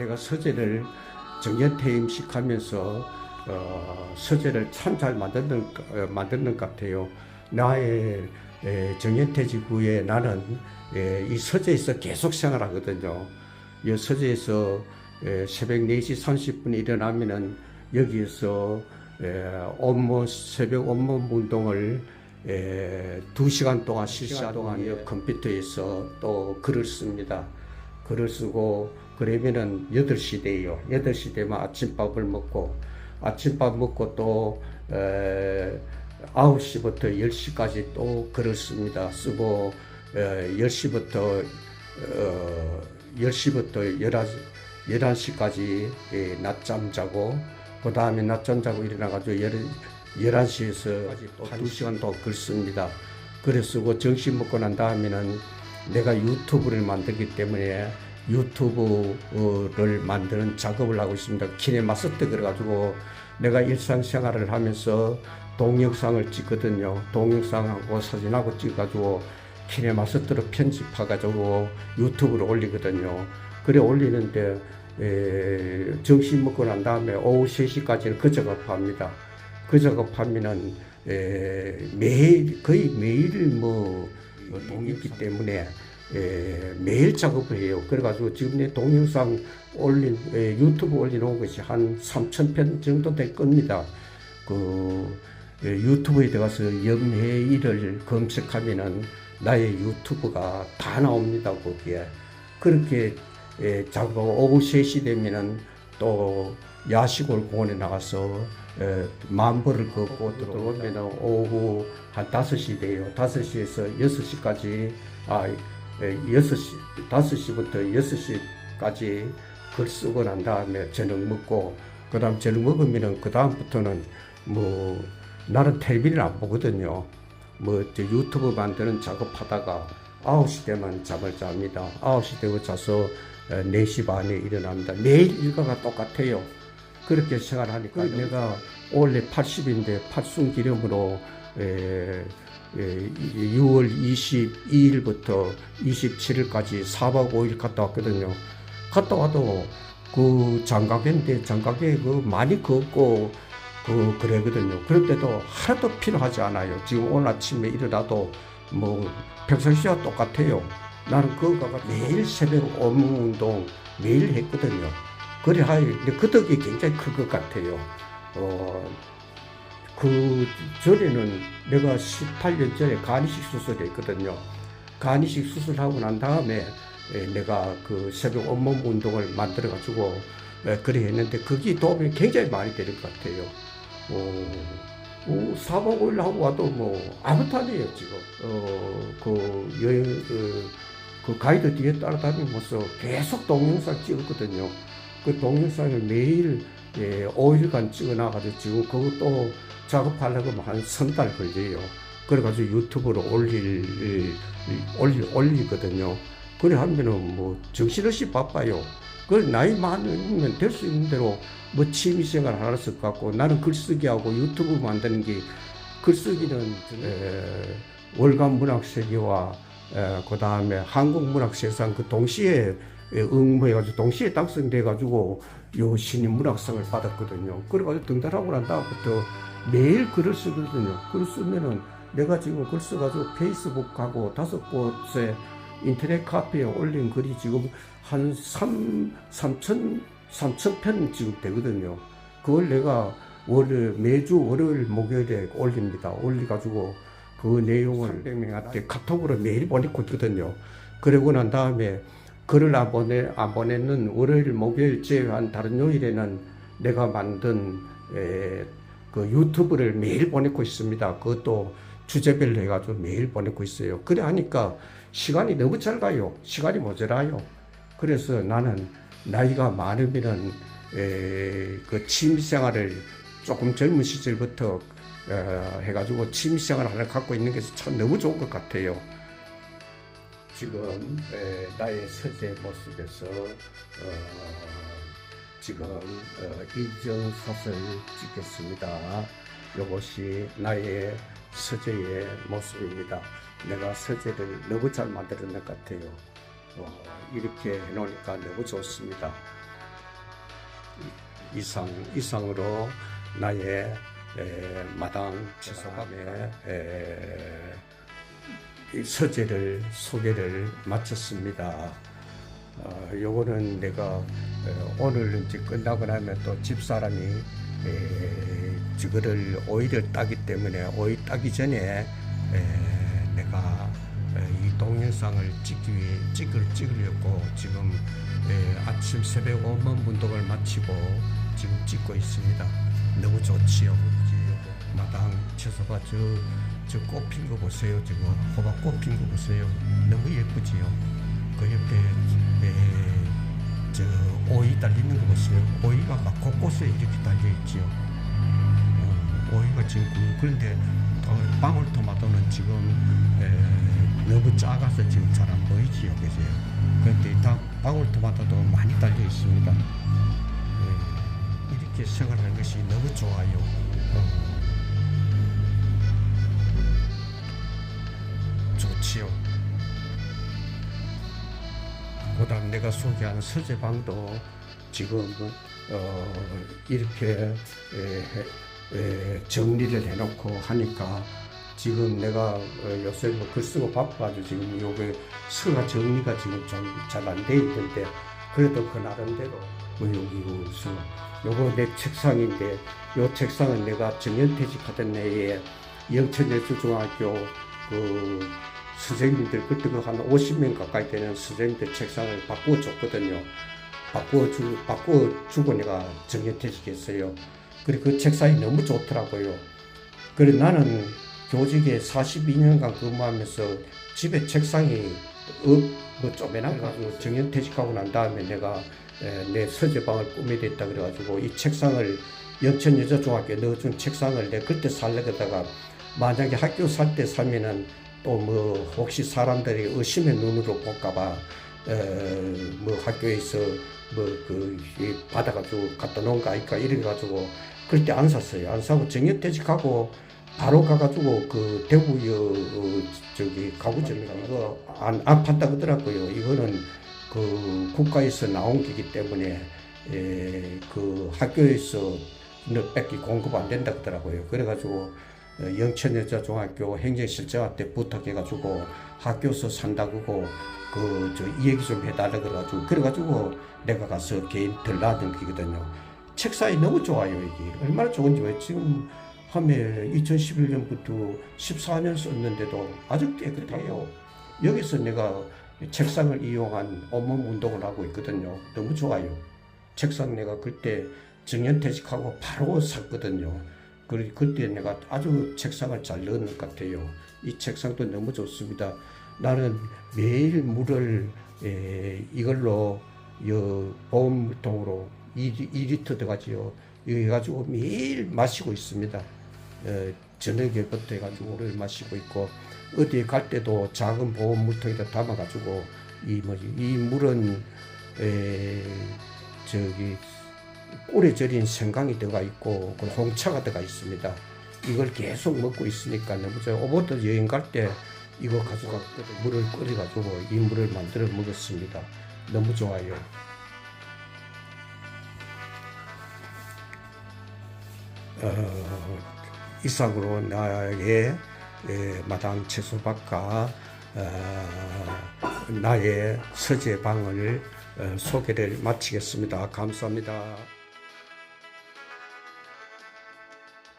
내가 서재를 정년퇴임식 하면서 어, 서재를 참 잘 만드는 어, 만드는 것 같아요. 나의 에, 정년퇴직 후에 나는 에, 이 서재에서 계속 생활하거든요. 이 서재에서 에, 새벽 4시 30분에 일어나면은 여기에서 에, 업무 새벽 업무 운동을 에, 2시간 동안 실시한 동안 이 컴퓨터에서 또 글을 씁니다. 글을 쓰고 그러면은 8시 돼요. 8시 되면 아침밥을 먹고 아침밥 먹고 또 에, 9시부터 10시까지 또 글을 씁니다. 쓰고 에, 10시부터 어, 10시부터 11, 11시까지 예, 낮잠 자고 그 다음에 낮잠 자고 일어나가지고 11시에서 또 2시간 더글 씁니다. 글을 쓰고 점심 먹고 난 다음에는 내가 유튜브를 만들기 때문에 유튜브를 만드는 작업을 하고 있습니다. 키네마스터 그래가지고 내가 일상생활을 하면서 동영상을 찍거든요. 동영상하고 사진하고 찍어가지고 키네마스터로 편집해가지고 유튜브로 올리거든요. 그래 올리는데 에, 점심 먹고 난 다음에 오후 3시까지는 그 작업합니다. 그 작업하면은 에, 매일 거의 매일 뭐 동이 있기 때문에 에, 매일 작업을 해요. 그래가지고 지금 내 동영상 올린 에, 유튜브 올려놓은 것이 한 3천 편 정도 될 겁니다. 그 에, 유튜브에 들어가서 염해일을 검색하면은 나의 유튜브가 다 나옵니다. 거기에 그렇게 에, 작업 오후 3시 되면은 또 야시골 공원에 나가서 에, 만보를 걷고 들어오면 오후 한 5시 돼요. 5시에서 6시까지 아 에, 6시 5시부터 6시까지 글 쓰고 난 다음에 저녁 먹고 그 다음 저녁 먹으면은 그 다음부터는 뭐 나는 텔레비를 안 보거든요. 뭐저 유튜브 만드는 작업하다가 9시 되면 잠을 잡니다. 9시 되고 자서 에, 4시 반에 일어납니다. 매일 일과가 똑같아요. 그렇게 생활하니까 내가 원래 80인데 팔순 기념으로 에, 에, 6월 22일부터 27일까지 4박 5일 갔다 왔거든요. 갔다 와도 그 장가게인데 장가게 그 많이 걷고 그 그러거든요. 그런데도 하나도 필요하지 않아요. 지금 오늘 아침에 일어나도 뭐 평상시와 똑같아요. 나는 그거가 매일 새벽 업무 운동 매일 했거든요. 그래 하여 그 덕이 굉장히 클것 같아요. 어, 그 전에는 내가 18년 전에 간이식 수술을 했거든요. 간이식 수술하고 난 다음에 에, 내가 그 새벽 업무 운동을 만들어 가지고 그래 했는데 그게 도움이 굉장히 많이 되는 것 같아요. 어, 어, 4박 5일 하고 와도 뭐 아무것도 아니에요 지금. 어, 그 여행 그, 그 가이드 뒤에 따라다니면서 계속 동영상 찍었거든요. 그 동영상을 매일 예, 5일간 찍어놔가지고 지금 그것도 작업하려고 한 석 달 걸려요. 그래가지고 유튜브로 올릴, 올리, 올리거든요. 그래 하면은 뭐 정신없이 바빠요. 그 나이 많으면 될 수 있는 대로 뭐 취미생활 하나 쓸것 같고 나는 글쓰기하고 유튜브 만드는 게 글쓰기는 에, 월간 문학 세계와 그 다음에 한국 문학 세상 그 동시에 응모해가지고 동시에 당선돼가지고 요 신인 문학상을 받았거든요. 그래가지고 등단하고 난 다음부터 매일 글을 쓰거든요. 글을 쓰면은 내가 지금 글 써가지고 페이스북하고 다섯 곳에 인터넷 카페에 올린 글이 지금 한 3, 3천, 3천 편 지금 되거든요. 그걸 내가 월요 매주 월요일, 목요일에 올립니다. 올려가지고 그 내용을 300명한테 카톡으로 매일 보내고 있거든요. 그러고 난 다음에 글을 안 보내 안 보내는 월요일, 목요일 제외한 다른 요일에는 내가 만든 에, 그 유튜브를 매일 보내고 있습니다. 그것도 주제별로 해가지고 매일 보내고 있어요. 그래 하니까 시간이 너무 잘 가요. 시간이 모자라요. 그래서 나는 나이가 많으면은 에, 그 취미생활을 조금 젊은 시절부터 어, 해가지고 취미생활 하나 갖고 있는 게 참 너무 좋은 것 같아요. 지금 에, 나의 서재 모습에서 어, 지금 어, 인정샷을 찍겠습니다. 이것이 나의 서재의 모습입니다. 내가 서재를 너무 잘 만들어낸 것 같아요. 어, 이렇게 해놓으니까 너무 좋습니다. 이상 이상으로 나의 에, 마당 이 서재를 소개를 마쳤습니다. 어, 요거는 내가 에, 오늘 이제 끝나고 나면 또 집사람이 에, 저거를 오이를 따기 때문에 오이 따기 전에 에, 내가 에, 이 동영상을 찍기 찍을 찍으려고 지금 에, 아침 새벽 온몸 운동을 마치고 지금 찍고 있습니다. 너무 좋지요. 마당 채소가 저 저 꽃 핀 거 보세요. 지금 호박 꽃 핀 거 보세요. 너무 예쁘지요. 그 옆에 에, 저 오이 달리는 거 보세요. 오이가 막 곳곳에 이렇게 달려 있지요. 어, 오이가 지금 그- 그런데 더- 방울토마토는 지금 에, 너무 작아서 지금 잘 안 보이지요, 그죠? 그런데 다 방울토마토도 많이 달려 있습니다. 예, 이렇게 생활하는 것이 너무 좋아요. 어, 좋지요. 그다음 내가 소개한 서재방도 지금 어, 이렇게 에, 에, 정리를 해놓고 하니까 지금 내가 어, 요새 뭐글 쓰고 바빠가지고 지금 요게 서가 정리가 지금 좀 잘 안 돼 있는데 그래도 그 나름대로 뭐 여기 무슨 요거 내 책상인데 요 책상은 내가 정년퇴직하던 해에 영천예술중학교 그 선생님들 그때 그한 50명 가까이 되는 선생님들 책상을 바꾸어 줬거든요. 바꾸어 주 바꾸어 주고 내가 정년퇴직했어요. 그리고 그 책상이 너무 좋더라고요. 그래 나는 교직에 42년간 근무하면서 집에 책상이 뭐 쪼매난 가지고 정년퇴직하고 난 다음에 내가 에, 내 서재방을 꾸며야 됐다 그래가지고 이 책상을 영천여자중학교에 넣어준 책상을 내 그때 살려다가 만약에 학교 살 때 사면은 또 뭐 혹시 사람들이 의심의 눈으로 볼까봐 뭐 학교에서 뭐 그 받아가지고 갖다 놓은 거 아닐까 이래가지고 그럴 때 안 샀어요. 안 사고 정년퇴직하고 바로 가가지고 그 대구여 어, 저기 가구점이가 이거 안, 안 판다 그러더라고요. 이거는 그 국가에서 나온 기기 때문에 에, 그 학교에서 뺏기 공급 안 된다 그러더라고요. 그래가지고 어, 영천여자중학교 행정실장한테 부탁해가지고 학교에서 산다고 그 저 얘기 좀 해달라 그래가지고 그래가지고 내가 가서 개인 들라던 기거든요. 책상이 너무 좋아요 이게 얼마나 좋은지 왜 지금 하면 2011년부터 14년 썼는데도 아주 깨끗해요. 여기서 내가 책상을 이용한 온몸 운동을 하고 있거든요. 너무 좋아요. 책상 내가 그때 정년퇴직하고 바로 샀거든요. 그래 그때 내가 아주 책상을 잘 넣은 것 같아요. 이 책상도 너무 좋습니다. 나는 매일 물을 에, 이걸로 여 보험통으로 2, 2리터 들어가지요. 이거 해가지고 매일 마시고 있습니다. 에, 저녁에부터 해가지고 물을 마시고 있고 어디에 갈 때도 작은 보온 물통에다 담아가지고 이 뭐지 이 물은 에, 저기 꿀에 절인 생강이 들어가 있고 그 홍차가 들어가 있습니다. 이걸 계속 먹고 있으니까 너무 저 오버도 여행 갈 때 이거 가져가 물을 끓여가지고 이 물을 만들어 먹었습니다. 너무 좋아요. 어, 이상으로 나의 에, 마당 채소밭과 어, 나의 서재방을 어, 소개를 마치겠습니다. 감사합니다.